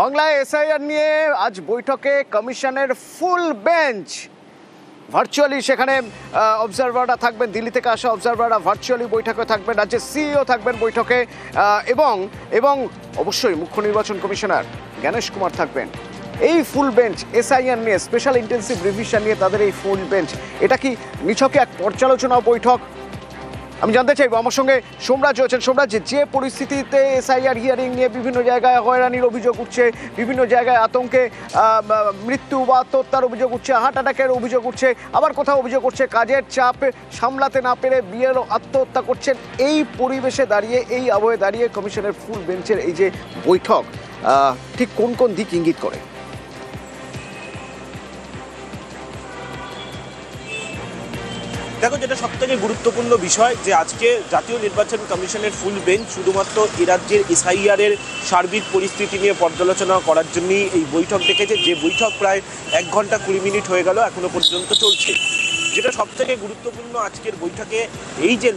বাংলায় এসআইআর নিয়ে আজ বৈঠকে কমিশনের ফুল বেঞ্চ। ভার্চুয়ালি সেখানে অবজারভাররা থাকবেন, দিল্লি থেকে আসা অবজারভাররা ভার্চুয়ালি বৈঠকে থাকবেন, রাজ্যের সিইও থাকবেন বৈঠকে এবং এবং অবশ্যই মুখ্য নির্বাচন কমিশনার জ্ঞানেশ কুমার থাকবেন। এই ফুল বেঞ্চ, এসআইআর নিয়ে স্পেশাল ইন্টেন্সিভ রিভিশন নিয়ে তাদের এই ফুল বেঞ্চ, এটা কি নিছকে এক পর্যালোচনা বৈঠক? আমি জানতে চাইব, আমার সঙ্গে সোমরাজ রয়েছেন। সোমরাজ, যে পরিস্থিতিতে এসআইআর হিয়ারিং নিয়ে বিভিন্ন জায়গায় হয়রানির অভিযোগ উঠছে, বিভিন্ন জায়গায় আতঙ্কে মৃত্যু বা আত্মহত্যার অভিযোগ উঠছে, হার্ট অ্যাটাকের অভিযোগ উঠছে, আবার কোথাও অভিযোগ উঠছে, কাজের চাপ সামলাতে না পেরে বিয়ের আত্মহত্যা করছেন। এই পরিবেশে দাঁড়িয়ে, এই আবহে দাঁড়িয়ে কমিশনের ফুল বেঞ্চের এই যে বৈঠক ঠিক কোন কোন দিক ইঙ্গিত করে? দেখো যেটা সব থেকে গুরুত্বপূর্ণ বিষয়, যে আজকে জাতীয় নির্বাচন কমিশনের ফুল বেঞ্চ শুধুমাত্র এ রাজ্যের এসআইআরের সার্বিক পরিস্থিতি নিয়ে পর্যালোচনা করার জন্যই এই বৈঠক ডেকেছে। যে বৈঠক প্রায় এক ঘণ্টা কুড়ি মিনিট হয়ে গেল, এখনও পর্যন্ত চলছে। যেটা সব থেকে গুরুত্বপূর্ণ আজকের বৈঠকে, এই যে